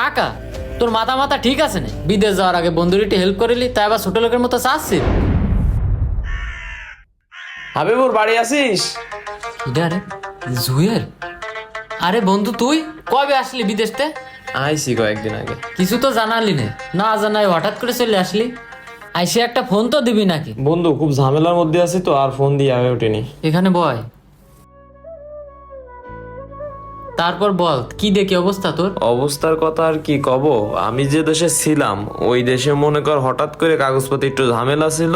টাকা? তোর মাথা মাথা ঠিক আছে না? বিদেশ যাওয়ার আগে বন্ধুর একটু হেল্প করিলি তাই আবার ছোট লোকের মতো চাচ্ছিস হাবিবুর বাড়ি আসিস এটা আরে জুয়েল আরে বন্ধু তুই? কবে আসলি বিদেশতে? আইসি কয়েকদিন আগে। কিছু তো জানালি না। না জানাই হঠাৎ করে চলে আসলি। আইসি একটা ফোন তো দিবি নাকি? বন্ধু খুব ঝামেলার মধ্যে আছি তো আর ফোন দিয়ে আমি ওঠেনি। এখানে বয় তারপর বল, কি দেখি অবস্থা তোর? অবস্থার কথা আর কি কব? আমি যে দেশে ছিলাম, ওই দেশে মনে কর হঠাৎ করে কাগজপত্র একটু ঝামেলা ছিল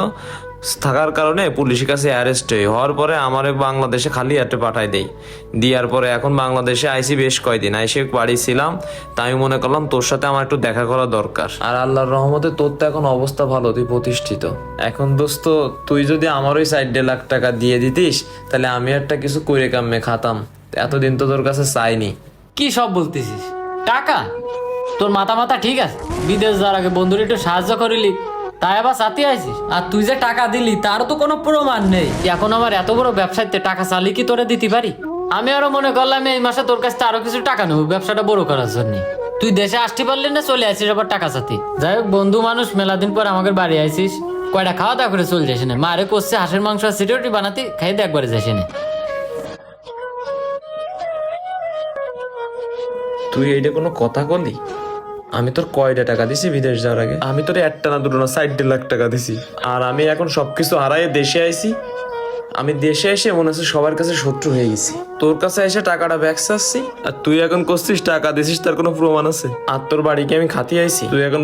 থাকার কারণে পুলিশের কাছে অ্যারেস্ট হই। হওয়ার পরে আমার বাংলাদেশে খালি হাতে পাঠাই দেই। দেওয়ার পরে এখন বাংলাদেশে আইসি বেশ কয়দিন। আইসে বাড়ি ছিলাম তাই আমি মনে করলাম তোর সাথে আমার একটু দেখা করা দরকার। আর আল্লাহর রহমতে তোর তো এখন অবস্থা ভালো, তুই প্রতিষ্ঠিত। এখন দোস্ত, তুই যদি আমার ওই সাইড দেড় লাখ টাকা দিয়ে দিতিস, তাহলে আমি একটা কিছু করে কামে খাতাম। এতদিন তো তোর কাছে চাইনি। কি সব বলতেছিস? টাকা? তোর মাথা মাথা ঠিক আছে? বিদেশ যাওয়ার আগে বন্ধুর একটু সাহায্য করিলি তাই আবার সাথে আইছিস? আর তুই যে টাকা দিলি, তার তো কোনো প্রমাণ নেই। এখন আমার এত বড় ব্যবসাতে টাকা চালি কি তোরে দিতে পারি? আমি আরও মনে করলাম এই মাসে তোর কাছ থেকে আরও কিছু টাকা নেব, ব্যবসাটা বড় করার জন্য। তুই দেশে আসতে পারলি না, চলে আসিস আবার টাকা সাথে যাই হোক, বন্ধু মানুষ, মেলা দিন পর আমাদের বাড়ি আইসিস কয়টা খাওয়া দাওয়া করে চলে যাস না মারে করছে হাঁসের মাংস আর সিটিউটি বানাতে খাইতে একবারে যাস না তুই এইটা কোনো কথা বললি? আমি তোর কয়টা টাকা দিছি বিদেশ যাওয়ার আগে? আমি তোর একটা না দুটো না ষাট লাখ টাকা দিছি। আর আমি এখন সবকিছু হারাই দেশে আইছি। আমি দেশে এসে মনে হচ্ছে সবার কাছে শত্রু হয়ে গেছি। তোর কাছে এসে টাকাটা ব্যাক চাচ্ছি। আর তুই এখন করছিস, টাকা দিছিস, তার কোনো প্রমাণ আছে? আর তোর বাড়িকে আমি খাতি আইছি? তুই এখন